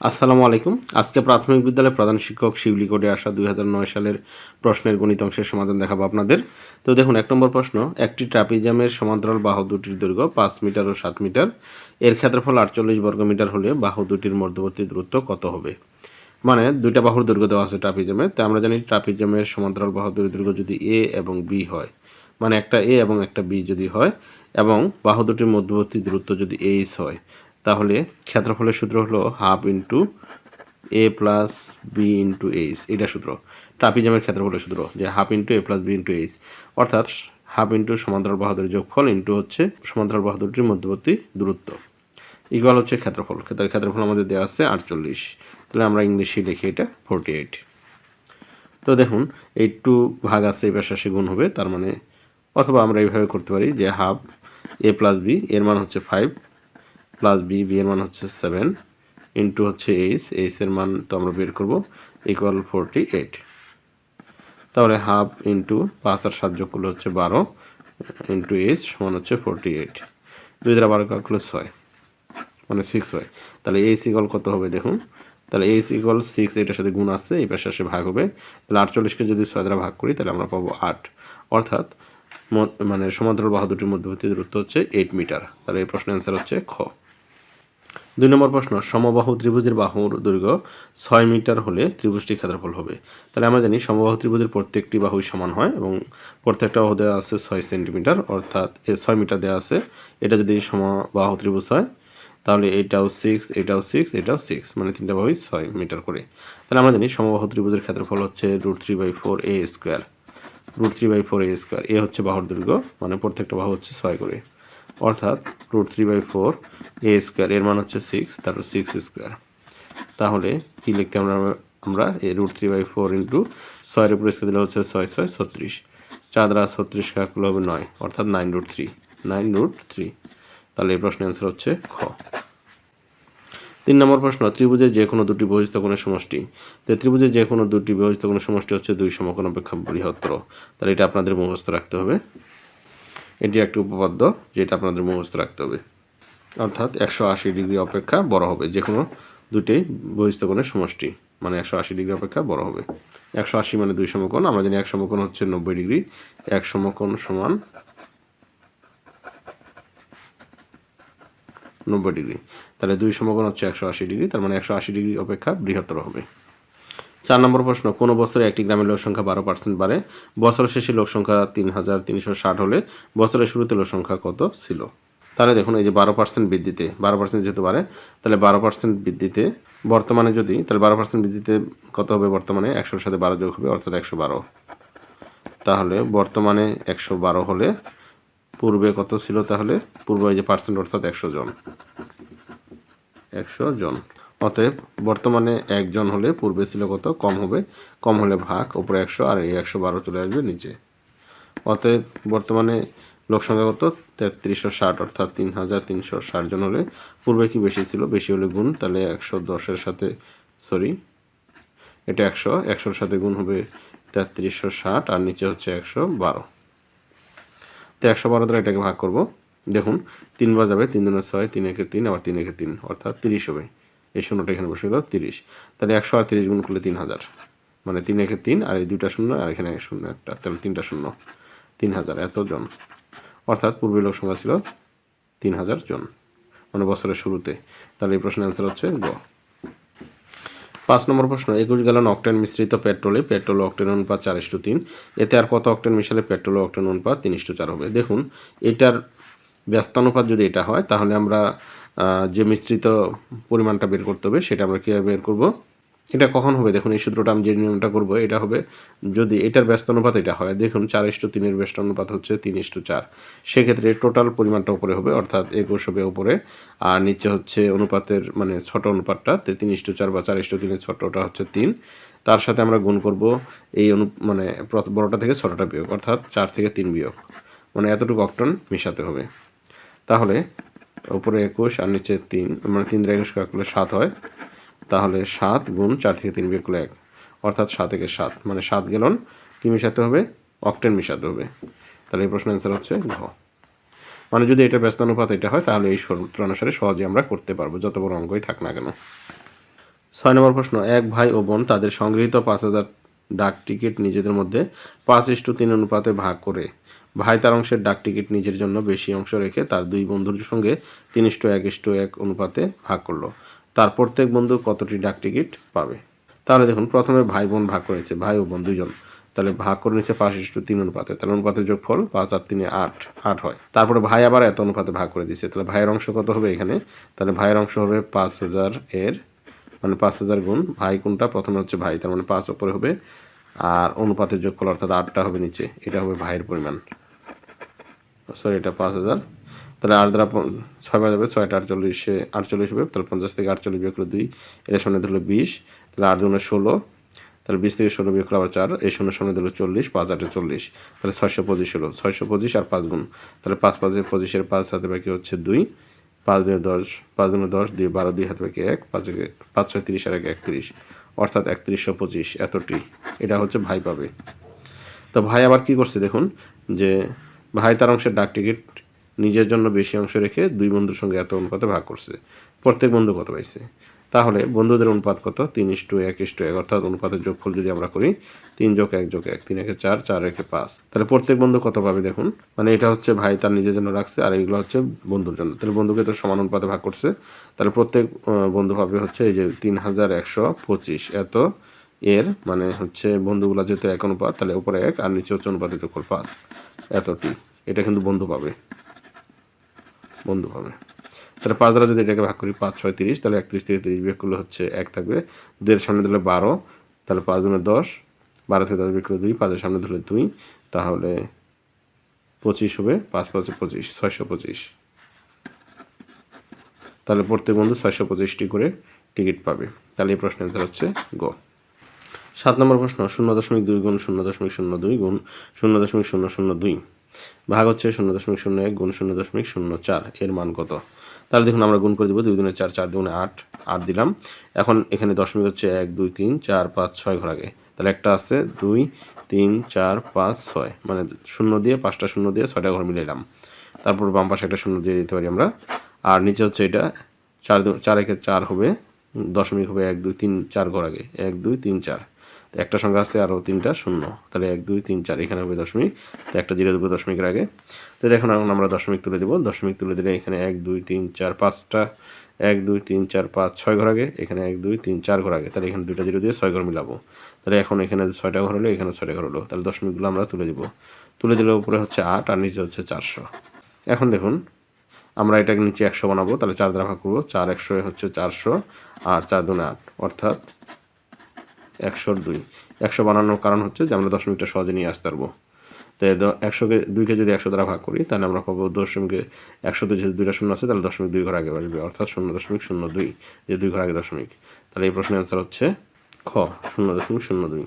আসসালামু আলাইকুম। আজকে প্রাথমিক বিদ্যালয়ের প্রধান শিক্ষক শিউলি কোডে আসা দুই হাজার নয় সালের প্রশ্নের গণিত অংশের সমাধান দেখাবো আপনাদের। তো দেখুন, এক নম্বর প্রশ্ন, একটি ট্রাপিজামের সমান্তরাল বাহু দুটির দৈর্ঘ্য পাঁচ মিটার ও সাত মিটার। এর ক্ষেত্রফল আটচল্লিশ বর্গমিটার হলে বাহু দুটির মধ্যবর্তী দূরত্ব কত হবে? মানে দুইটা বাহুর দৈর্ঘ্য দেওয়া আছে ট্রাপিজামে তো আমরা জানি ট্রাপিজামের সমান্তরাল বাহু দুটির দৈর্ঘ্য যদি এ এবং বি হয় মানে একটা এ এবং একটা বি যদি হয়, এবং বাহু দুটির মধ্যবর্তী দূরত্ব যদি এইচ হয় তাহলে ক্ষেত্রফলের সূত্র হলো half into A plus B into H. এটা সূত্র। ট্রাপিজামের ক্ষেত্রফলের সূত্র যে half into A plus B into H. অর্থাৎ হাফ ইন্টু সমান্তরাল বাহাদুর যোগফল ইন্টু হচ্ছে সমান্তরাল বাহাদুরটির মধ্যবর্তী দূরত্ব। ইকুয়াল হচ্ছে ক্ষেত্রফল। ক্ষেত্রের ক্ষেত্রফল আমাদের দেওয়া আছে আটচল্লিশ। তাহলে আমরা ইংলিশে লিখি এটা ফোরটি এইট তো দেখুন, এই টু ভাগ আছে, এই পাশে গুণ হবে, তার মানে অথবা আমরা এইভাবে করতে পারি যে হাফ এ প্লাস বি, এর মান হচ্ছে ফাইভ প্লাস বি বি এর মান হচ্ছে সেভেন ইন্টু হচ্ছে এইচ এইচ এর মান তো আমরা বের করব ইকুয়াল ফোরটি এইট তাহলে হাফ ইন্টু পাঁচ আর সাত যোগ করলে হচ্ছে বারো ইন্টু এইচ সমান হচ্ছে ফোরটি এইট দুই দ্বারা বারো কাজ ছয় মানে সিক্স হয়। তাহলে এইচ ইকুয়াল কত হবে দেখুন? তাহলে এইচ ইকুয়াল সিক্স এটার সাথে গুণ আছে, এই পাশে আসে ভাগ হবে। তাহলে আটচল্লিশকে যদি ছয় দ্বারা ভাগ করি, তাহলে আমরা পাবো আট। অর্থাৎ মানে সমান্তরাল বাহু দুটির মধ্যবর্তী দূরত্ব হচ্ছে এইট মিটার তাহলে এই প্রশ্নের অ্যান্সার হচ্ছে খ। দুই নম্বর প্রশ্ন, সমবাহু ত্রিভুজের বাহুর দৈর্ঘ্য ছয় মিটার হলে ত্রিভুজটি ক্ষেত্রফল হবে। তাহলে আমরা জানি সমবাহু ত্রিভুজের প্রত্যেকটি বাহুই সমান হয় এবং প্রত্যেকটা বাহু দেওয়া আছে ছয় সেন্টিমিটার, অর্থাৎ ছয় মিটার দেওয়া আছে। এটা যদি সমবাহু ত্রিভুজ হয়, তাহলে এটাও সিক্স এটাও সিক্স এটাও সিক্স মানে তিনটা বাহুই ছয় মিটার করে। তাহলে আমরা জানি সমবাহু ত্রিভুজের ক্ষেত্রফল হচ্ছে root three by four A square root three by four A square A হচ্ছে বাহুর দৈর্ঘ্য মানে প্রত্যেকটা বাহু হচ্ছে ছয় করে। অর্থাৎ root three by four A square, এর মান হচ্ছে সিক্স তারপর সিক্স স্কোয়ার। তাহলে কী লিখতে আমরা আমরা A root three by four into ছয়ের উপরে স্কোয়ার দিলে হচ্ছে ছয় ছয়, ছত্রিশ। চার দ্বারা ছত্রিশ কাকুল হবে নয়, অর্থাৎ nine root three nine root three তাহলে এই প্রশ্নের অ্যান্সার হচ্ছে খ। তিন নম্বর প্রশ্ন ত্রিভুজের যে কোনো দুটি বহিস্থ সমষ্টি। তো ত্রিভুজের যে কোনো দুটি বহিস্থ সমষ্টি হচ্ছে দুই সমকোণ অপেক্ষা বৃহত্তর। তাহলে এটা আপনাদের মুখস্থ রাখতে হবে। এটি একটি উপপাদ্য যেটা আপনাদের মুখস্থ রাখতে হবে। অর্থাৎ একশো আশি ডিগ্রি অপেক্ষা বড় হবে যে কোনো দুটি বহিস্থ কোণের সমষ্টি মানে একশো আশি ডিগ্রি অপেক্ষা বড় হবে। একশো আশি মানে দুই সমকোণ, আমরা জানি এক সমকোণ হচ্ছে নব্বই ডিগ্রি, এক সমকোণ সমান নব্বই ডিগ্রি। তাহলে দুই সমকোণ হচ্ছে একশো আশি ডিগ্রি, তার মানে একশো আশি ডিগ্রি অপেক্ষা বৃহত্তর হবে। চার নম্বর প্রশ্ন, কোনো বছরে একটি গ্রামের লোক সংখ্যা বারো পার্সেন্ট বাড়ে? বছর শেষে লোক সংখ্যা তিন হাজার তিনশো ষাট হলে বছরের শুরুতে লোক সংখ্যা কত ছিল? তাহলে দেখুন, এই যে বারো পার্সেন্ট বৃদ্ধিতে, বারো পার্সেন্ট যেহেতু বাড়ে, তাহলে বারো পার্সেন্ট বৃদ্ধিতে বর্তমানে যদি, তাহলে বারো পার্সেন্ট বৃদ্ধিতে কত হবে বর্তমানে? একশোর সাথে বারো যোগ হবে, অর্থাৎ একশো বারো। তাহলে বর্তমানে একশো বারো হলে পূর্বে কত ছিল তাহলে? পূর্বে এই যে পার্সেন্ট অর্থাৎ একশো জন। একশো জন। অতএব বর্তমানে একজন হলে পূর্বে ছিল কত? কম হবে। কম হলে ভাগ, উপরে একশো আর এই একশো বারো চলে আসবে নিচে। অতএব বর্তমানে লোক সংখ্যা কত? তেত্রিশশো ষাট, অর্থাৎ তিন হাজার তিনশো ষাট জন হলে পূর্বে কি বেশি ছিল? বেশি হলে গুণ, তাহলে একশো দশের সাথে সরি এটা একশো, একশোর সাথে গুণ হবে তেত্রিশশো ষাট আর নিচে হচ্ছে একশো বারো। তো একশো বারো দ্বারা এটাকে ভাগ করব। দেখুন তিনবার যাবে, তিন দিনের ছয়, তিন একে তিন, আবার তিন একে তিন, অর্থাৎ তিরিশ হবে। এই শূন্যটা এখানে বসে গেল, তিরিশ। তাহলে একশো আর তিরিশ গুণ করলে তিন হাজার। মানে তিন একে তিন, আর এই দুইটা শূন্য, আর এখানে শূন্য একটা, তাহলে তিনটা শূন্য। তিন হাজার, এত জন। অর্থাৎ পূর্বের লোক সংখ্যা ছিল তিন হাজার জন। মানে বছরের শুরুতে। তাহলে এই প্রশ্নের অ্যান্সার হচ্ছে গ। পাঁচ নম্বর প্রশ্ন, একুশ গ্যালন অক্টেন মিশ্রিত পেট্রোলে, পেট্রোল অক্টেন অনুপাত চার ইস্টু তিন। এতে আর কত অক্টেন মিশালে পেট্রোল অক্টেন অনুপাত তিন ইস্টু চার হবে? দেখুন, এটার ব্যস্তানুপাত যদি এটা হয়, তাহলে আমরা যে মিশ্রিত পরিমাণটা বের করতে হবে সেটা আমরা কীভাবে বের করব? এটা কখন হবে? দেখুন, এই সূত্রটা আমি যে নিয়মটা করব, এটা হবে যদি এটার ব্যস্ত অনুপাত এটা হয়, দেখুন, চার ইস্টু তিনের ব্যস্ত অনুপাত হচ্ছে তিন ইস্টু চার। সেক্ষেত্রে টোটাল পরিমাণটা উপরে হবে, অর্থাৎ একুশ হবে উপরে, আর নিচে হচ্ছে অনুপাতের মানে ছোট অনুপাতটা তিন ইস্টু চার বা চার ইস্টু তিনের ছোটটা হচ্ছে তিন। তার সাথে আমরা গুণ করব এই অনু মানে বড়টা থেকে ছোটটা বিয়োগ, অর্থাৎ চার থেকে তিন বিয়োগ। মানে এতটুকু অক্টন মিশাতে হবে। তাহলে উপরে একুশ আর নিচে তিন মানে তিন দ্বারা একুশ কাকলে সাত হয়। তাহলে সাত গুণ চার থেকে তিন বিয়োগ করলে এক, অর্থাৎ সাত থেকে সাত মানে সাত গেলন কি মিশাতে হবে? অক্টেন মিশাতে হবে। তাহলে এই প্রশ্নের অ্যান্সার হচ্ছে ঘ। মানে যদি এটা ব্যস্ত অনুপাত এটা হয়, তাহলে এই সূত্র অনুসারে সহজে আমরা করতে পারব, যত বড় অঙ্কই থাক না কেন। ছয় নম্বর প্রশ্ন, এক ভাই ও বোন তাদের সংগৃহীত পাঁচ হাজার ডাক টিকিট নিজেদের মধ্যে পাঁচ ইস্টু তিন অনুপাতে ভাগ করে ভাই তার অংশের ডাক টিকিট নিজের জন্য বেশি অংশ রেখে তার দুই বন্ধুর সঙ্গে তিন ইস্টু এক ইস্টু এক অনুপাতে ভাগ করল। তার প্রত্যেক বন্ধু কতটি ডাক টিকিট পাবে? তাহলে দেখুন, প্রথমে ভাই বোন ভাগ করেছে, ভাই ও বোন দুজন তাহলে ভাগ করে নিচ্ছে পাঁচ ইস্টু তিন অনুপাতে। তাহলে অনুপাতের যোগফল পাঁচ আর তিনে আট আট হয়। তারপরে ভাই আবার এত অনুপাতে ভাগ করে দিচ্ছে তাহলে ভাইয়ের অংশ কত হবে এখানে? তাহলে ভাইয়ের অংশ হবে পাঁচ হাজার এর মানে পাঁচ হাজার গুণ। ভাই কোনটা? প্রথমে হচ্ছে ভাই, তার মানে পাঁচ ওপরে হবে। আর অনুপাতের যোগফল অর্থাৎ আটটা হবে নিচে। এটা হবে ভাইয়ের পরিমাণ। সরি এটা পাঁচ হাজার। তাহলে আট দ্বারা ছয় বার যাবে ছয়টা আটচল্লিশে, আটচল্লিশ হবে, তাহলে পঞ্চাশ থেকে আটচল্লিশ বিয়োগ করে দুই, এটা সামনে ধরলো বিশ, তাহলে আট দুগুণে ষোলো, তাহলে বিশ থেকে ষোলো বিয়োগ করে আবার চার, এই শূন্য সামনে দিল চল্লিশ, পাঁচ আটে চল্লিশ, তাহলে ছয়শো পঁচিশ হলো। ছয়শো পঁচিশ আর পাঁচ গুণ, তাহলে পাঁচ পাঁচে পঁচিশের পাঁচ হাতে বাকি হচ্ছে দুই, পাঁচ দুই দশ, পাঁচ দুগুণে দশ, দুই বারো দুই হাতে বাকি এক, পাঁচ পাঁচ ছয় তিরিশ আর এক একত্রিশ, অর্থাৎ একত্রিশশো পঁচিশ, এতটি। এটা হচ্ছে ভাই পাবে। তো ভাই আবার কি করছে দেখুন, যে ভাই তার অংশের ডাক টিকিট নিজের জন্য বেশি অংশ রেখে দুই বন্ধুর সঙ্গে এত অনুপাতে ভাগ করছে। প্রত্যেক বন্ধু কত পাইছে? তাহলে বন্ধুদের অনুপাত কত? তিন ইস্টু এক ইস্টু এক, অর্থাৎ অনুপাতের যোগফল যদি আমরা করি, তিন যোগ এক যোগ এক, তিন একে চার চার একে পাঁচ। তাহলে প্রত্যেক বন্ধু কত পাবে দেখুন? মানে এটা হচ্ছে ভাই তার নিজের জন্য রাখছে, আর এইগুলো হচ্ছে বন্ধুর জন্য। তাহলে বন্ধুকে তো সমান অনুপাতে ভাগ করছে। তাহলে প্রত্যেক বন্ধু পাবে হচ্ছে এই যে তিন হাজার একশো পঁচিশ। এত এর মানে হচ্ছে বন্ধুগুলো যেহেতু এক অনুপাত, তাহলে উপরে এক আর নিচে হচ্ছে অনুপাতের যোগফল পাঁচ। এতটি। এটা কিন্তু বন্ধু পাবে। বন্ধু পাবে। তাহলে পাঁচ দ্বারা যদি এটাকে ভাগ করি, পাঁচ, ছয়, তিরিশ, তাহলে একত্রিশ থেকে তিরিশ বিয়োগ করলে হচ্ছে এক থাকবে। দুইয়ের সামনে দিলে বারো, তাহলে পাঁচ দুগুণে দশ, বারো থেকে দশ বিয়োগ করলে দুই, পাঁচের সামনে ধরলে দুই, তাহলে পঁচিশ হবে, পাঁচ, পাঁচে, পঁচিশ, ছয়শো পঁচিশ। তাহলে প্রত্যেক বন্ধু ছয়শো পঁচিশটি করে টিকিট পাবে। তাহলে এই প্রশ্নের অ্যান্সার হচ্ছে গ। সাত নম্বর প্রশ্ন, শূন্য দশমিক দুই গুণ শূন্য দশমিক শূন্য দুই গুণ শূন্য দশমিক শূন্য শূন্য দুই। ভাগ হচ্ছে শূন্য দশমিক শূন্য এক গুণ শূন্য দশমিক শূন্য চার, এর মান কত? তাহলে দেখুন আমরা গুণ করে দেবো দুই দুগুণে চার চার দুগুণে আট আট দিলাম। এখন এখানে দশমিক হচ্ছে এক, দুই, তিন, চার, পাঁচ, ছয় ঘর আগে তাহলে একটা আছে, দুই, তিন, চার, পাঁচ, ছয়। মানে শূন্য দিয়ে, পাঁচটা শূন্য দিয়ে ছয়টা ঘর মিলাইলাম। তারপর বাম পাশে একটা শূন্য দিয়ে দিতে পারি আমরা। আর নিচে হচ্ছে এটা, চার চার একে চার হবে, দশমিক হবে এক, দুই, তিন, চার ঘর আগে এক, দুই, তিন, চার। তো একটা সংখ্যা আছে আরও তিনটা, শূন্য। তাহলে এক, দুই, তিন, চার, এখানে হবে দশমিক। তো একটা জিরো দেবো দশমিকের আগে। তো দেখুন, এখন আমরা দশমিক তুলে দেবো। দশমিক তুলে দিলে এখানে এক, দুই, তিন, চার, পাঁচটা। এক, দুই, তিন, চার, পাঁচ, ছয় ঘর আগে। এখানে এক, দুই, তিন, চার ঘর আগে। তাহলে এখানে দুইটা জিরো দিয়ে ছয় ঘর মিলাবো। তাহলে এখন এখানে ছয়টা ঘর হলো, এখানে ছয়টা ঘর হলো। তাহলে দশমিকগুলো আমরা তুলে দিব। তুলে দিলে উপরে হচ্ছে আট আর নিচে হচ্ছে চারশো। এখন দেখুন, আমরা এটাকে নিচে একশো বানাবো। তাহলে চার দ্বারা ভাগ করব। চার একশো হচ্ছে চারশো আর চার দুনে আট। অর্থাৎ একশোর দুই। একশো বানানোর কারণ হচ্ছে যে আমরা দশমিকটা সহজে নিয়ে আসতে পারব। তো এই দ- একশোকে দুইকে যদি একশো দ্বারা ভাগ করি, তাহলে আমরা পাবো দশমিকে একশো দুই, যেহেতু দুইটা শূন্য আছে, তাহলে দশমিক দুই ঘর আগে আসবে অর্থাৎ শূন্য দশমিক শূন্য দুই, যে দুই ঘর আগে দশমিক তাহলে এই প্রশ্নের অ্যান্সার হচ্ছে খ, শূন্য দশমিক শূন্য দুই।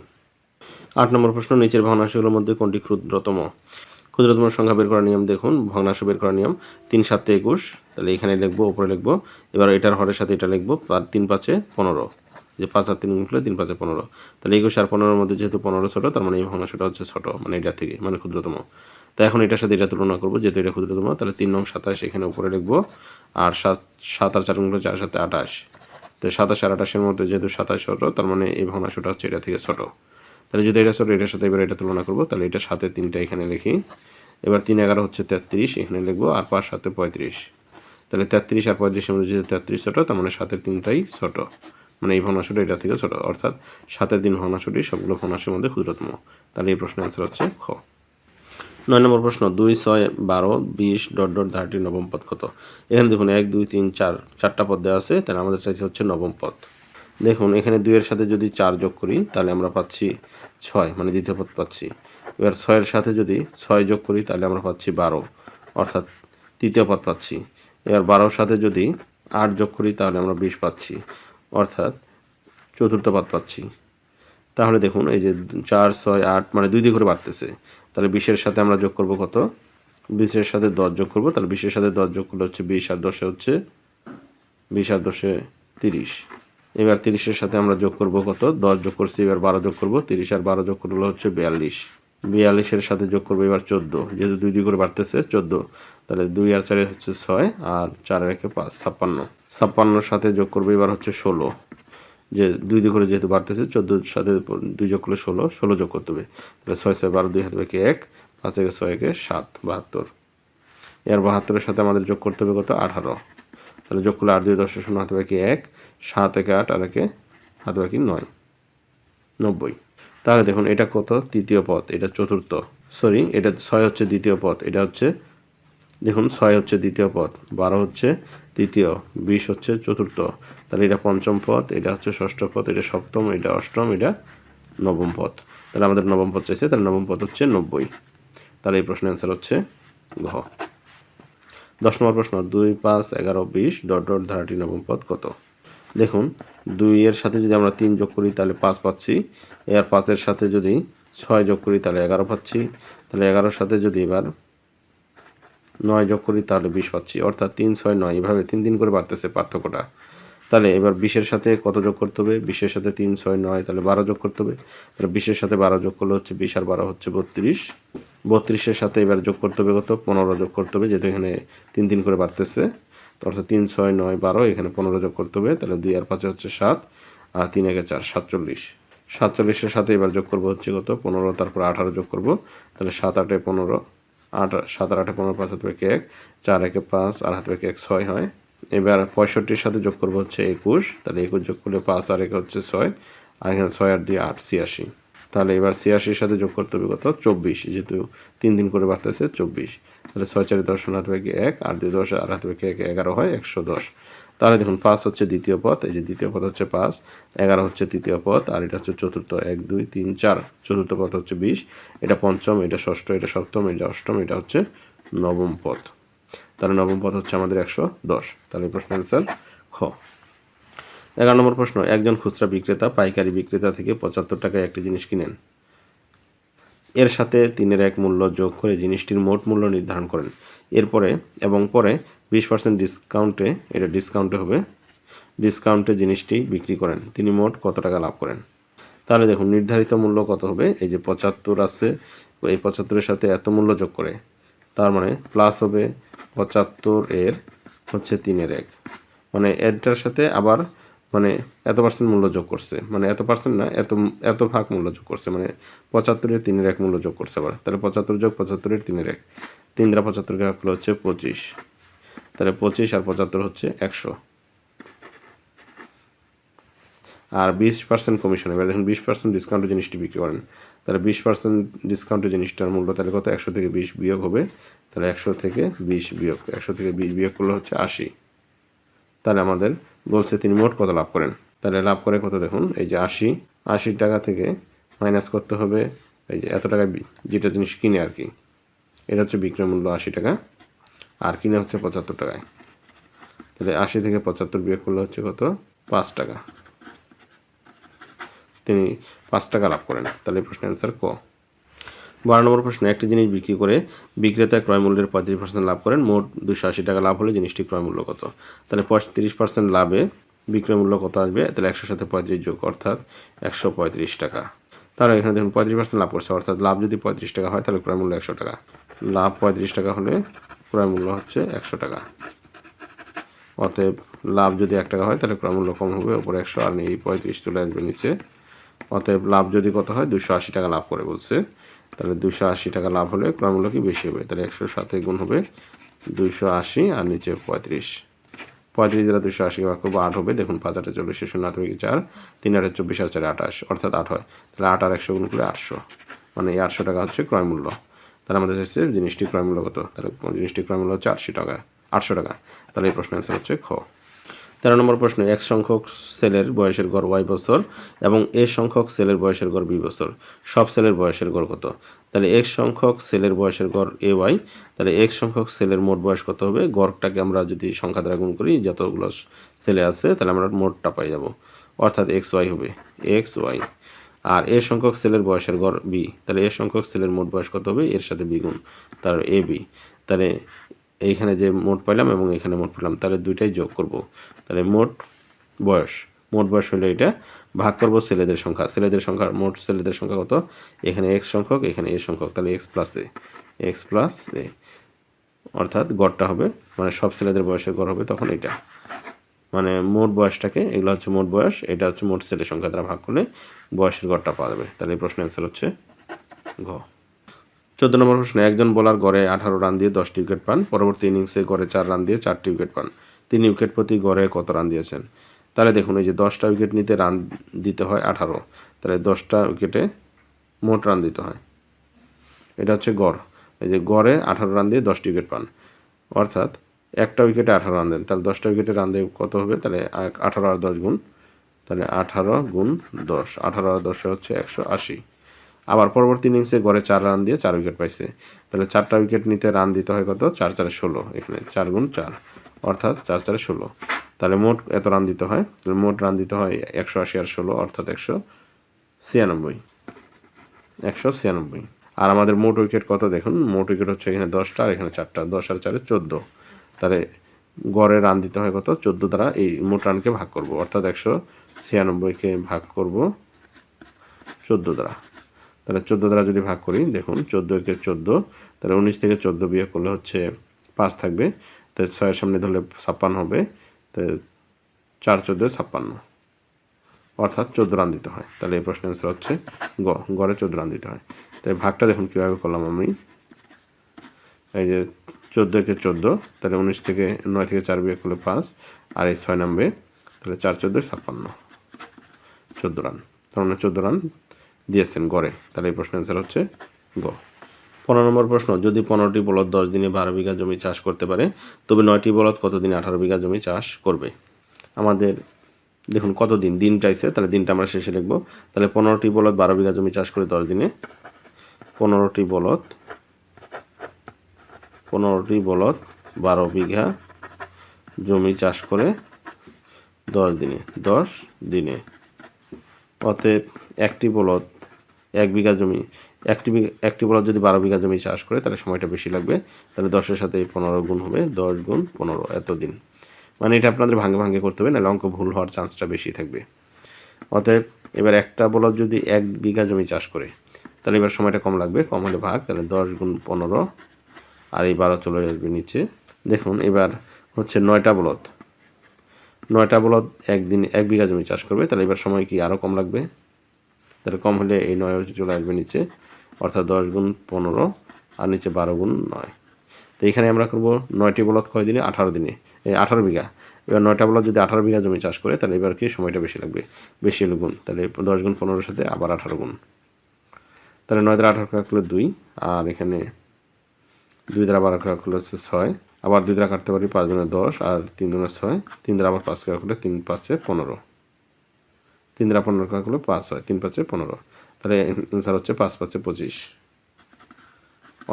আট নম্বর প্রশ্ন, নিচের ভগ্নাংশগুলোর মধ্যে কোনটি ক্ষুদ্রতম? ক্ষুদ্রতম সংখ্যা বের করার নিয়ম দেখুন, ভগ্নাংশ বের করার নিয়ম তিন, সাতে, একুশ। তাহলে এখানে লিখব, উপরে লিখব। এবার এটার হরের সাথে এটা লিখব তিন, পাঁচে পনেরো। যে পাঁচ আর তিন উঠলে, তিন পাঁচে পনেরো। তাহলে একুশ আর পনেরোর মধ্যে যেহেতু পনেরো ছোটো তার মানে এই ভগ্নাংশটা হচ্ছে ছোটো মানে এটা থেকে মানে ক্ষুদ্রতম। তো এখন এটার সাথে এটা তুলনা করব, যেহেতু এটা ক্ষুদ্রতম, তাহলে তিন নং সাতাশ এখানে উপরে লিখব, আর সাত সাত আর চার গুণগুলো চার সাথে আঠাশ। তো সাতাশ আর আঠাশের মধ্যে যেহেতু সাতাশ ছোটো তার মানে এই ভগ্নাংশটা হচ্ছে এটা থেকে ছোটো। তাহলে যদি এটা ছোটো, এটার সাথে এবার এটা তুলনা করব, তাহলে এটা সাথে তিনটা এখানে লিখি। এবার তিন এগারো হচ্ছে তেত্রিশ, এখানে লিখব, আর পাঁচ সাথে পঁয়ত্রিশ। তাহলে তেত্রিশ আর পঁয়ত্রিশের মধ্যে যেহেতু তেত্রিশ ছোটো, তার মানে সাতের তিনটাই ছোটো। মানে এই ভগ্নাংশটা এটা থেকে ছোটো, অর্থাৎ সাতের দিন ভগ্নাংশটি সবগুলো ভগ্নাংশের মধ্যে ক্ষুদ্রতম। তাহলে এই প্রশ্নের অ্যান্সার হচ্ছে খ। নয় নম্বর প্রশ্ন, দুই ছয় বারো বিশ ডট ডট ধারটির নবম পদ কত? এখানে দেখুন এক, দুই, তিন, চার, চারটা পদ দেওয়া আছে, তাহলে আমাদের চাইছে হচ্ছে নবম পদ। দেখুন, এখানে দুইয়ের সাথে যদি চার যোগ করি, তাহলে আমরা পাচ্ছি ছয় মানে দ্বিতীয় পদ পাচ্ছি। এবার ছয়ের সাথে যদি ছয় যোগ করি, তাহলে আমরা পাচ্ছি বারো, অর্থাৎ তৃতীয় পদ পাচ্ছি। এবার বারোর সাথে যদি আট যোগ করি, তাহলে আমরা বিশ পাচ্ছি। অর্থাৎ চতুর্থ পদ পাচ্ছি। তাহলে দেখুন, এই যে চার, ছয়, আট মানে দুই দিক করে বাড়তেছে। তাহলে বিশের সাথে আমরা যোগ করব কত? বিশের সাথে দশ যোগ করব। তাহলে বিশের সাথে দশ যোগ করলে হচ্ছে বিশ, আর দশে হচ্ছে বিশ, আর দশে তিরিশ। এবার তিরিশের সাথে আমরা যোগ করব কত? দশ যোগ করছি, এবার বারো যোগ করব। তিরিশ আর বারো যোগ করলে হচ্ছে বিয়াল্লিশ। বিয়াল্লিশের সাথে যোগ করব, এবার চোদ্দ। যেহেতু দুই দুই করে বাড়তেছে, চোদ্দ। তাহলে দুই আর চারে হচ্ছে ছয়, আর চার রেখে পাঁচ, ছাপ্পান্ন। ছাপ্পান্নর সাথে যোগ করব, এবার হচ্ছে ষোলো। যে দুই দুই করে যেহেতু বাড়তেছে, চোদ্দোর সাথে দুই যোগ করলে ষোলো ষোলো যোগ করতে হবে। তাহলে ছয় ছয়, বারো, দুই, হাতে একে এক, পাঁচ, একে ছয়, একে সাত, বাহাত্তর। এর বাহাত্তরের সাথে আমাদের যোগ করতে হবে কত? আঠারো। তাহলে যোগ করলে আট, দুই, দশ, শূন্য, হাতে বাকি এক, সাত, একে আট, আর একে হাতে বাকি নয়। নব্বই। তাহলে দেখুন, এটা কত? তৃতীয় পথ এটা চতুর্থ। সরি এটা ছয় হচ্ছে দ্বিতীয় পথ এটা হচ্ছে, দেখুন, ছয় হচ্ছে দ্বিতীয় পথ বারো হচ্ছে তৃতীয়, বিশ হচ্ছে চতুর্থ। তাহলে এটা পঞ্চম পথ এটা হচ্ছে ষষ্ঠ পথ এটা সপ্তম, এটা অষ্টম, এটা নবম পথ তাহলে আমাদের নবম পথ চাইছে, তাহলে নবম পথ হচ্ছে নব্বই। তাহলে এই প্রশ্নের অ্যান্সার হচ্ছে ঘ। দশ নম্বর প্রশ্ন, দুই পাঁচ এগারো বিশ, ডট ডট ধারাটি নবম পদ কত? দেখুন, দুই এর সাথে যদি আমরা তিন যোগ করি, তাহলে পাঁচ পাচ্ছি। এর পাঁচের সাথে যদি ছয় যোগ করি, তাহলে এগারো পাচ্ছি। তাহলে এগারোর সাথে যদি এবার নয় যোগ করি, তাহলে বিশ পাচ্ছি। অর্থাৎ তিন, ছয়, নয়, এভাবে তিন তিন করে বাড়তেছে পার্থক্যটা। তাহলে এবার বিশের সাথে কত যোগ করতে হবে? বিশের সাথে তিন, ছয়, নয়, তাহলে বারো যোগ করতে হবে। তাহলে বিশের সাথে বারো যোগ করলে হচ্ছে বিশ আর বারো হচ্ছে বত্রিশ। বত্রিশের সাথে এবার যোগ করতে হবে কত? পনেরো যোগ করতে হবে, যেহেতু এখানে তিন তিন করে বাড়তেছে। অর্থাৎ তিন, ছয়, নয়, বারো, এখানে পনেরো যোগ করতে হবে, তাহলে দুই আর পাঁচে হচ্ছে সাত, আর তিন একে চার, সাতচল্লিশ। সাতচল্লিশের সাথে এবার যোগ করব হচ্ছে কত? পনেরো, তারপর আঠারো যোগ করব, তাহলে সাত আটে পনেরো, আট, সাত আর আটে পনেরো, পাঁচ হাত একে এক, চার একে পাঁচ, আর হাত একে এক, ছয় হয়। এবার পঁয়ষট্টির সাথে যোগ করব হচ্ছে একুশ, তাহলে একুশ যোগ করলে পাঁচ, আর একে হচ্ছে ছয়, আর এখানে ছয় আর দিয়ে আট, ছিয়াশি। তাহলে এবার ছিয়াশির সাথে যোগ করতে হবে কত? চব্বিশ, যেহেতু তিন দিন করে বাড়তেছে, চব্বিশ। তাহলে ছয় চারি দশ হাত থেকে এক আর দুই দশ, আর হাত থেকে এক এগারো হয় একশো দশ। তাহলে দেখুন, পাঁচ হচ্ছে দ্বিতীয় পথ, এই যে দ্বিতীয় পথ হচ্ছে পাঁচ, এগারো হচ্ছে তৃতীয় পথ, আর এটা হচ্ছে চতুর্থ, এক, দুই, তিন, চার। চতুর্থ পথ হচ্ছে বিশ, এটা পঞ্চম, এটা ষষ্ঠ, এটা সপ্তম, এটা অষ্টম, এটা হচ্ছে নবম পথ। তাহলে নবম পথ হচ্ছে আমাদের একশো দশ। তাহলে এই প্রশ্নের অ্যান্সার খ। এগারো নম্বর প্রশ্ন, একজন খুচরা বিক্রেতা, পাইকারি বিক্রেতা থেকে পঁচাত্তর টাকায় একটি জিনিস কিনেন। এর সাথে তিনের এক মূল্য যোগ করে জিনিসটির মোট মূল্য নির্ধারণ করেন। এরপরে এবং পরে বিশ পার্সেন্ট ডিসকাউন্টে এটা ডিসকাউন্টে হবে ডিসকাউন্টে জিনিসটি বিক্রি করেন। তিনি মোট কত টাকা লাভ করেন? তাহলে দেখুন, নির্ধারিত মূল্য কত হবে? এই যে পঁচাত্তর আছে, এই পঁচাত্তরের সাথে এত মূল্য যোগ করে, তার মানে প্লাস হবে পঁচাত্তর এর হচ্ছে তিনের এক। মানে এরটার সাথে আবার মানে এত পার্সেন্ট মূল্য যোগ করছে। মানে এত পার্সেন্ট না, এত এত ভাগ মূল্য যোগ করছে। মানে পঁচাত্তরের তিনের এক মূল্য যোগ করছে আবার। তাহলে পঁচাত্তর যোগ পঁচাত্তরের তিনের এক। তিন দ্বারা পঁচাত্তরকে ভাগ করলে হচ্ছে পঁচিশ। তাহলে পঁচিশ আর পঁচাত্তর হচ্ছে একশো। আর বিশ পার্সেন্ট কমিশন এবার দেখুন, বিশ পার্সেন্ট ডিসকাউন্টে জিনিসটি বিক্রি করেন। তাহলে বিশ পার্সেন্ট ডিসকাউন্টে জিনিসটার মূল্য তাহলে কত? একশো থেকে বিশ বিয়োগ হবে। তাহলে একশো থেকে বিশ বিয়োগ। একশো থেকে বিশ বিয়োগ করলে হচ্ছে আশি। তাহলে আমাদের বলছে, তিনি মোট কত লাভ করেন? তাহলে লাভ করে কত দেখুন? এই যে আশি। আশি টাকা থেকে মাইনাস করতে হবে, এই যে এত টাকা যেটা জিনিস কিনে আর কি। এটা হচ্ছে বিক্রয় মূল্য আশি টাকা, আর কিনে হচ্ছে পঁচাত্তর টাকায়। তাহলে আশি থেকে পঁচাত্তর বিয়োগ করলে হচ্ছে কত? পাঁচ টাকা। তিনি পাঁচ টাকা লাভ করেন। তাহলে প্রশ্নের অ্যান্সার ক? বারো নম্বর প্রশ্ন একটি জিনিস বিক্রি করে বিক্রেতা ক্রয় মূল্যের পঁয়ত্রিশ পার্সেন্ট লাভ করেন, মোট দুশো আশি টাকা লাভ হলে জিনিসটি ক্রয় মূল্য কত? তাহলে পঁয়ত্রিশ পার্সেন্ট লাভে বিক্রয় মূল্য কত আসবে? তাহলে একশোর সাথে পঁয়ত্রিশ যোগ, অর্থাৎ একশো পঁয়ত্রিশ টাকা। তাহলে এখানে দেখুন পঁয়ত্রিশ পার্সেন্ট লাভ করছে, অর্থাৎ লাভ যদি পঁয়ত্রিশ টাকা হয় তাহলে ক্রয় মূল্য একশো টাকা। লাভ পঁয়ত্রিশ টাকা হলে ক্রয় মূল্য হচ্ছে একশো টাকা। অতএব লাভ যদি এক টাকা হয় তাহলে ক্রয় মূল্য কম হবে, ওপরে একশো আর এই পঁয়ত্রিশ চলে আসবে নিচে। অতএব লাভ যদি কত হয় দুশো আশি টাকা লাভ করে বলছে। তাহলে দুশো আশি টাকা লাভ হলে ক্রয় মূল্য কি বেশি হবে? তাহলে একশো সাথে গুণ হবে দুইশো আশি আর নিচে পঁয়ত্রিশ। পঁয়ত্রিশ দ্বারা দুশো আশি ভাগ করব আট হবে। দেখুন পাঁচ আটে চল্লিশ শূন্য আট থেকে চার, তিন আটে চব্বিশ আর চারে আঠাশ, অর্থাৎ আট হয়। তাহলে আট আর একশো গুণ করে আটশো। মানে এই আটশো টাকা হচ্ছে ক্রয় মূল্য। তাহলে আমাদের হচ্ছে জিনিসটি ক্রয় মূল্য কত? তাহলে জিনিসটি ক্রয় মূল্য হচ্ছে আটশো টাকা আটশো টাকা। তাহলে এই প্রশ্নের অ্যান্সার হচ্ছে খ। তেরো নম্বর প্রশ্ন, এক সংখ্যক সেলের বয়সের গড় ওয়াই বছর এবং এ সংখ্যক সেলের বয়সের গড় বি বছর? সব সেলের বয়সের গড় কত? তাহলে এক সংখ্যক সেলের বয়সের গড় এ ওয়াই, তাহলে এক সংখ্যক সেলের মোট বয়স কত হবে? গড়টাকে আমরা যদি সংখ্যা দ্বারা গুণ করি, যতগুলো সেলে আছে, তাহলে আমরা মোটটা পাই যাব। অর্থাৎ এক্স ওয়াই হবে, এক্স ওয়াই। আর এ সংখ্যক সেলের বয়সের গড় বি, তাহলে এ সংখ্যক সেলের মোট বয়স কত হবে? এর সাথে দ্বিগুণ তার এ বি। তাহলে এইখানে যে মোট পাইলাম এবং এখানে মোট পেলাম, তাহলে দুইটাই যোগ করব। তাহলে মোট বয়স মোট বয়স হলে এটা ভাগ করব ছেলেদের সংখ্যা। ছেলেদের সংখ্যা, মোট ছেলেদের সংখ্যা কত? এখানে এক্স সংখ্যক, এখানে এ সংখ্যক। তাহলে X plus A X plus A অর্থাৎ গড়টা হবে মানে সব ছেলেদের বয়সের গড় হবে তখন এটা। মানে মোট বয়সটাকে, এগুলো হচ্ছে মোট বয়স, এটা হচ্ছে মোট ছেলের সংখ্যা দ্বারা ভাগ করলে বয়সের গড়টা পাওয়া যাবে। তাহলে প্রশ্নের অ্যান্সার হচ্ছে ঘ। চোদ্দ নম্বর প্রশ্ন, একজন বোলার গড়ে আঠারো রান দিয়ে দশটি উইকেট পান, পরবর্তী ইনিংসে গড়ে চার রান দিয়ে চারটি উইকেট পান। তিনি উইকেট প্রতি গড়ে কত রান দিয়েছেন? তাহলে দেখুন এই যে দশটা উইকেট নিতে রান দিতে হয় আঠারো। তাহলে দশটা উইকেটে মোট রান দিতে হয়। এটা হচ্ছে গড়। এই যে গড়ে আঠারো রান দিয়ে দশটি উইকেট পান। অর্থাৎ একটা উইকেটে আঠারো রান দেন। তাহলে দশটা উইকেটে রান দিয়ে কত হবে? তাহলে আঠারো আর দশ গুণ। তাহলে আঠারো গুণ দশ। আঠারো আর দশে হচ্ছে একশো আশি। আবার পরবর্তী ইনিংসে গড়ে চার রান দিয়ে চার উইকেট পাইছে। তাহলে চারটা উইকেট নিতে রান দিতে হয় কত? চার চারে ষোলো। এখানে চার গুণ চার। অর্থাৎ চার চারে ষোলো। তাহলে মোট এত রান দিতে হয়? তাহলে মোট রান দিতে হয় একশো আশি আর ষোলো, অর্থাৎ একশো ছিয়ানব্বই। একশো ছিয়ানব্বই। আর আমাদের মোট উইকেট কত দেখুন? মোট উইকেট হচ্ছে এখানে দশটা আর এখানে চারটা। দশ আর চারে চোদ্দ। তাহলে গড়ে রান দিতে হয় কত? চোদ্দ দ্বারা এই মোট রানকে ভাগ করব। অর্থাৎ একশো ছিয়ানব্বইকে ভাগ করব চোদ্দ দ্বারা। তাহলে চোদ্দ দ্বারা যদি ভাগ করি, দেখুন, চোদ্দ একে চোদ্দ, তাহলে উনিশ থেকে চোদ্দ বিয়োগ করলে হচ্ছে পাঁচ থাকবে। তো ছয়ের সামনে ধরলে ছাপ্পান্ন হবে, তো চার চোদ্দ ছাপ্পান্ন। অর্থাৎ চোদ্দ রান দিতে হয়। তাহলে এই প্রশ্নের অ্যান্সার হচ্ছে গ। গড়ে চোদ্দ রান দিতে হয়। তাই ভাগটা দেখুন কীভাবে করলাম আমি। এই যে চোদ্দ একে চোদ্দ, তাহলে উনিশ থেকে নয় থেকে চার বিয়ে করলে পাঁচ, আর এই ছয় নামবে, তাহলে চার চোদ্দ ছাপ্পান্ন। চোদ্দ রান। তার মানে চোদ্দ রান দিয়েছেন গড়ে। তাহলে এই প্রশ্নের অ্যান্সার হচ্ছে গ। পনেরো নম্বর প্রশ্ন, যদি পনেরোটি বলদ দশ দিনে বারো বিঘা জমি চাষ করতে পারে, তবে নয়টি বলদ কত দিনে আঠারো বিঘা জমি চাষ করবে? আমাদের, দেখুন কত দিন দিন চাইছে, তাহলে দিনটা আমরা শেষে লিখব। তাহলে পনেরোটি বলদ বারো বিঘা জমি চাষ করে দশ দিনে, পনেরোটি বলদ পনেরোটি বলদ বারো বিঘা জমি চাষ করে দশ দিনে দশ দিনে। অতএব একটি বলদ এক বিঘা জমি একটি একটি বলদ যদি বারো বিঘা জমি চাষ করে, তাহলে সময়টা বেশি লাগবে। তাহলে দশের সাথে পনেরো গুণ হবে, দশ গুণ পনেরো এত দিন মানে এটা আপনাদের ভাঙে ভাঙে করতে হবে, নাহলে অঙ্ক ভুল হওয়ার চান্সটা বেশি থাকবে। অতএব এবার একটা বলদ যদি এক বিঘা জমি চাষ করে, তাহলে এবার সময়টা কম লাগবে, কম হলে ভাগ, তাহলে দশ গুণ পনেরো, আর এই বারো চলে আসবে নিচে। দেখুন, এবার হচ্ছে নয়টা বলদ নয়টা বলদ একদিন এক বিঘা জমি চাষ করবে, তাহলে এবার সময় কি আরও কম লাগবে? তাহলে কম হলে এই নয় চলে আসবে নিচে। অর্থাৎ দশ গুণ পনেরো আর নিচে বারো গুণ নয়। তো এখানে আমরা করব নয়টি বলদ কয় দিনে? আঠারো দিনে। এই আঠারো বিঘা। এবার নয়টা বলদ যদি আঠারো বিঘা জমি চাষ করে, তাহলে এবার কি সময়টা বেশি লাগবে? বেশি হলো গুণ। তাহলে দশ গুণ পনেরোর সাথে আবার আঠারো গুণ। তাহলে নয় দ্বারা আঠারো কাটলে দুই, আর এখানে দুই দ্বারা বারো কাটলে হচ্ছে ছয়। আবার দুই দ্বারা কাটতে পারি পাঁচ গুণে দশ, আর তিন গুণে ছয়। তিন দ্বারা আবার পাঁচ কাটলে তিন পাঁচে পনেরো। তিন দ্বারা পনেরো কাটলে পাঁচ হয় তিন পাঁচে পনেরো। তাহলে অ্যান্সার হচ্ছে পাঁচ পাঁচে পঁচিশ।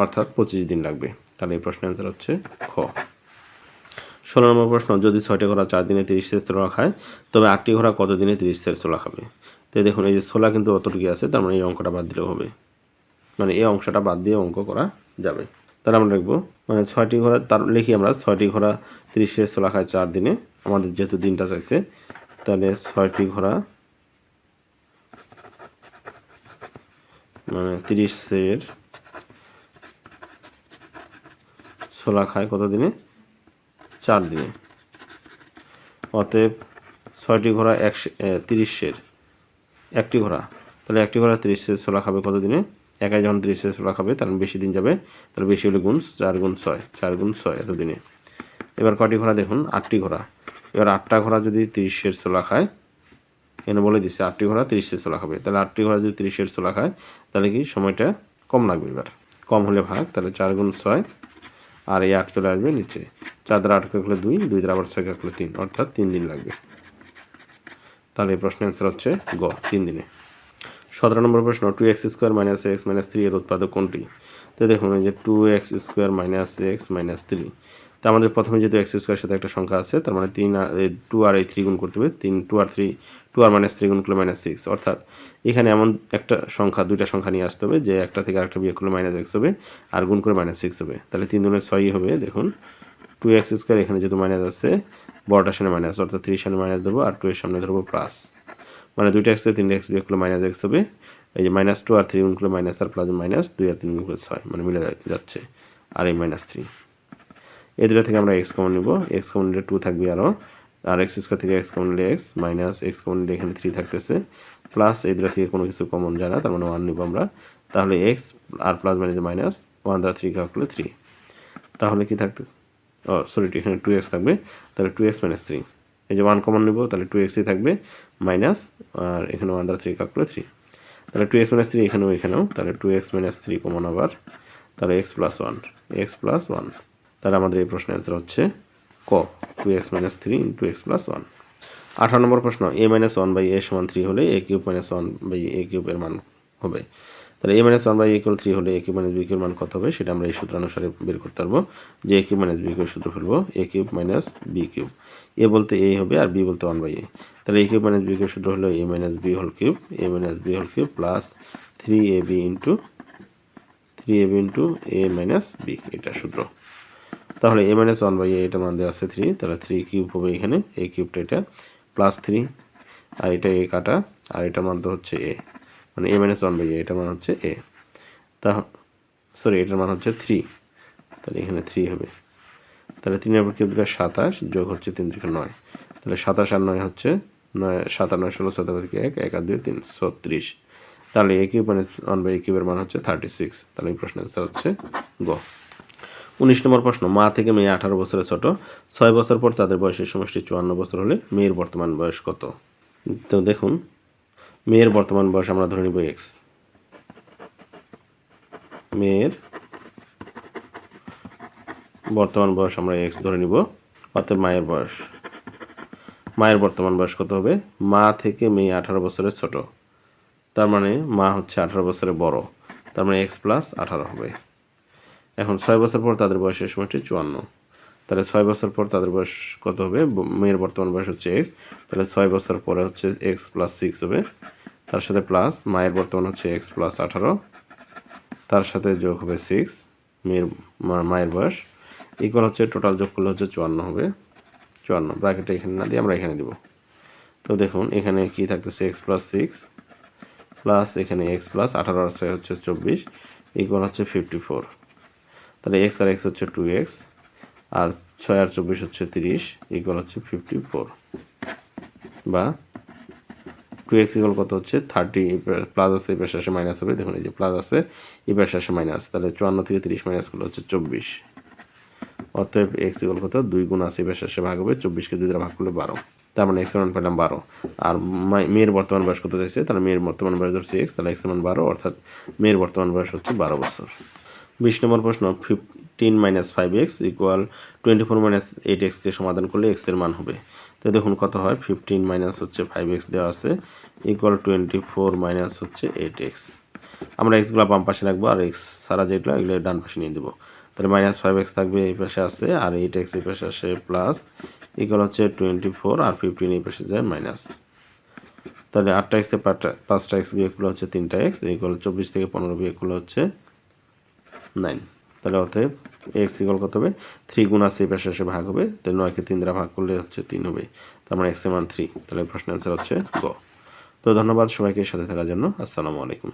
অর্থাৎ পঁচিশ দিন লাগবে। তাহলে এই প্রশ্নের অ্যান্সার হচ্ছে খ। ষোলো নম্বর প্রশ্ন, যদি ছয়টি ঘোড়া চার দিনে তিরিশ সের ছোলা খায় তবে আটটি ঘোড়া কত দিনে তিরিশ সের ছোলা খাবে তো দেখুন, এই যে ছোলা কিন্তু অতটুকু আছে, তার মানে এই অঙ্কটা বাদ দিলেও হবে। মানে এই অংশটা বাদ দিয়ে অঙ্ক করা যাবে। তাহলে আমরা লিখব মানে ছয়টি ঘোড়া, তার লিখি আমরা, ছয়টি ঘোড়া তিরিশ সের ছোলা খায় চার দিনে, আমাদের যেহেতু দিনটা চাইছে, তাহলে ছয়টি ঘোড়া মানে তিরিশ সের ছোলা খায় কত দিনে? চার দিনে। অতএব ছয়টি ঘোড়া একশো তিরিশ সের একটি ঘোড়া। তাহলে একটি ঘোড়া তিরিশ সের ছোলা খাবে কত দিনে? একাই যখন তিরিশ সের ছোলা খাবে, তাহলে বেশি দিন যাবে। তাহলে বেশি হলে গুণ চার গুণ ছয়, চার গুণ ছয় এত দিনে। এবার কয়টি ঘোড়া দেখুন? আটটি ঘোড়া। এবার আটটা ঘোড়া যদি তিরিশের ছোলা খায়, এনে বলে দিচ্ছে আটটি ঘোড়া তিরিশের ছোলা খাবে। তাহলে আটটি ঘোড়া যদি তিরিশের ছোলা খায় তাহলে কি সময়টা কম লাগবে এবার। কম হলে ভাগ, তাহলে চার গুণ ছয়, আর এই আট চলে আসবে নিচে। চার দ্বারা আট কাকলে দুই দুই দ্বারা আবার ছয় কাকলে তিন, অর্থাৎ তিন দিন লাগবে। তাহলে এই প্রশ্নের অ্যান্সার হচ্ছে গ, তিন দিনে। সতেরো নম্বর প্রশ্ন two X square minus X minus three এর উৎপাদক কোনটি? তো দেখুন যে two X square minus X minus three তো আমাদের প্রথমে যেহেতু এক্স স্কোয়ার সাথে একটা সংখ্যা আছে, তার মানে তিন আর টু আর এই থ্রি গুণ করতে হবে, তিন টু আর থ্রি টু আর মাইনাস থ্রি গুণ করলে মাইনাস সিক্স অর্থাৎ এখানে এমন একটা সংখ্যা, দুইটা সংখ্যা নিয়ে আসতে হবে যে একটা থেকে আরেকটা বিয়োগ করলে মাইনাস এক্স হবে আর গুণ করে মাইনাস সিক্স হবে। তাহলে তিন দুনের ছয়ই হবে, দেখুন। টু এক্স স্কোয়ার এখানে যেহেতু মাইনাস আছে, বড়টার সামনে মাইনাস অর্থাৎ থ্রির সামনে মাইনাস ধরবো আর টু এর সামনে ধরবো প্লাস মানে দুইটা এক্স থেকে তিনটা এক্স বিয়োগ করলে মাইনাস এক্স হবে। এই যে মাইনাস টু আর থ্রি গুণ করলে মাইনাস আর প্লাস মাইনাস দুই আর তিন গুণ করলে ছয় মানে মিলে যাচ্ছে। আর এই মাইনাস থ্রি এই দুটো থেকে আমরা এক্স কমন নিব। এক্স কমন নিলে টু থাকবে আরও আর এক্স স্কোয়ার থেকে এক্স কমন নিলে এক্স মাইনাস এক্স কমন নিলে এখানে থ্রি থাকতেছে। প্লাস এই দুটা থেকে কোনো কিছু কমন যায় না, তার মানে ওয়ান নিব আমরা। তাহলে এক্স আর প্লাস মাইনাস মাইনাস ওয়ান দ্বারা থ্রি কাউন্ট করলে থ্রি তাহলে কি থাকতে, ও সরি এখানে টু এক্স থাকবে। তাহলে টু এক্স মাইনাস থ্রি এই যে ওয়ান কমন নিব, তাহলে টু এক্সই থাকবে। মাইনাস আর এখানে ওয়ান দ্বারা থ্রি কাউন্ট করলে থ্রি তাহলে টু এক্স মাইনাস থ্রি এখানেও এখানেও। তাহলে two X minus three common আবার। তাহলে X plus one X plus one তাহলে আমাদের এই প্রশ্নের অ্যান্সার হচ্ছে ক two X minus three into X plus one আঠারো নম্বর প্রশ্ন A minus one by A সমান থ্রি হলে A cube minus one by A কিউবের মান হবে। তাহলে A minus one by equal three হলে এ কিউব মাইনাস বি কিউবের মান কত হবে? সেটা আমরা এই সূত্র অনুসারে বের করতে পারব। যে A cube minus B cube সূত্র ফেলব A cube minus B cube A বলতে এ হবে আর বি বলতে ওয়ান বাই এ তাহলে A cube minus B cube সূত্র হলো A minus B whole cube A minus B whole cube plus three A B into three A B into A minus B এটা সূত্র। তাহলে A minus one by এটা মান দেওয়া আছে three তাহলে থ্রি কিউব হবে এখানে এ কিউবটা এটা প্লাস থ্রি আর এটা এ কাটা, আর এটা মান তো হচ্ছে এ মানে এ মাইনাস ওয়ান বাই এটা মান হচ্ছে এ তা সরি এটার মান হচ্ছে থ্রি তাহলে এখানে থ্রি হবে। তাহলে তিনের উপর কিউব দিলে সাতাশ, যোগ হচ্ছে তিন থেকে নয়। তাহলে সাতাশ আর নয় হচ্ছে নয়, সাত আর নয় ষোলো থেকে এক এক আর দুই তিন, ছত্রিশ। তাহলে এ কিউব মানে ওয়ান বাই এ কিউবের মান হচ্ছে থার্টি সিক্স তাহলে এই প্রশ্নের অ্যান্সার হচ্ছে গ উনিশ নম্বর প্রশ্ন, মা থেকে মেয়ে আঠারো বছরের ছোট, ছয় বছর পর তাদের বয়সের সমষ্টি চুয়ান্ন বছর হলে মেয়ের বর্তমান বয়স কত? তো দেখুন, মেয়ের বর্তমান বয়স আমরা ধরে নিব এক্স মেয়ের বর্তমান বয়স আমরা এক্স ধরে নিব, অর্থাৎ মায়ের বয়স। মায়ের বর্তমান বয়স কত হবে? মা থেকে মেয়ে আঠারো বছরের ছোট। তার মানে মা হচ্ছে আঠারো বছরের বড়। তার মানে এক্স প্লাস আঠারো হবে। এখন ছয় বছর পর তাদের বয়সের সময়টি চুয়ান্ন। তাহলে ছয় বছর পর তাদের বয়স কত হবে? মেয়ের বর্তমান বয়স হচ্ছে এক্স তাহলে ছয় বছর পরে হচ্ছে এক্স প্লাস সিক্স হবে। তার সাথে প্লাস মায়ের বর্তমান হচ্ছে এক্স প্লাস আঠারো। তার সাথে যোগ হবে সিক্স মেয়ের মায়ের বয়স। ইকুয়াল হচ্ছে টোটাল যোগ করলে হচ্ছে চুয়ান্ন হবে। চুয়ান্ন ব্র্যাকেটে এখানে না দিয়ে আমরা এখানে দিব। তো দেখুন, এখানে কি থাকতেছে এক্স প্লাস সিক্স প্লাস এখানে এক্স প্লাস আঠারো হচ্ছে চব্বিশ। ইকুয়াল হচ্ছে ফিফটি ফোর তাহলে এক্স আর এক্স হচ্ছে টু এক্স আর ছয় আর চব্বিশ হচ্ছে তিরিশ ইকুয়াল হচ্ছে ফিফটি ফোর বা টু এক্স ইকুয়াল কত হচ্ছে থার্টি প্লাস আছে পাশে আসে মাইনাস হবে। দেখুন এই যে প্লাস আছে পাশে আসে মাইনাস তাহলে চুয়ান্ন থেকে তিরিশ মাইনাস করলে হচ্ছে চব্বিশ। অতএব এক্স ইকুয়াল কত? দুই গুণ আছে পাশে আসে ভাগ হবে চব্বিশকে দুই দ্বারা ভাগ করলে বারো। তার মানে এক্স মান পেলাম বারো। আর মেয়ের বর্তমান বয়স কত চাইছে? তাহলে মেয়ের বর্তমান বয়স ধরছে এক্স তাহলে এক্স মান বারো, অর্থাৎ মেয়ের বর্তমান বয়স হচ্ছে বারো বছর। বিশ নম্বর প্রশ্ন fifteen minus five X equal twenty four minus eight এক্সকে সমাধান করলে এক্সের মান হবে। তো দেখুন কত হয় ফিফটিন মাইনাস হচ্ছে ফাইভ এক্স দেওয়া আছে ইকুয়াল টোয়েন্টি ফোর মাইনাস হচ্ছে এইট এক্স আমরা এক্সগুলো বাম পাশে রাখব, আর এক্স সারা যেগুলো, এগুলো ডান পাশে নিয়ে দেবো তাহলে মাইনাস ফাইভ এক্স থাকবে এই পাশে আছে, আর এইট এক্স এই পাশে আসে প্লাস ইকুয়াল হচ্ছে টোয়েন্টি ফোর আর ফিফটিন এই পাশে যায় মাইনাস তাহলে আটটা এক্স থেকে পাঁচটা এক্স বিয়োগ করলে হচ্ছে তিনটা এক্স ইকুয়াল চব্বিশ থেকে পনেরো বিয়োগ করলে হচ্ছে নাইন। তাহলে অতএব এক্স ইকল কত হবে? থ্রি গুণ আছে পাশে এসে ভাগ হবে। তাহলে নয়কে তিন দ্বারা ভাগ করলে হচ্ছে তিন হবে। তার মানে এক্সের মান থ্রি তাহলে প্রশ্ন অ্যান্সার হচ্ছে গ। তো ধন্যবাদ সবাইকে সাথে থাকার জন্য। আসসালামু আলাইকুম।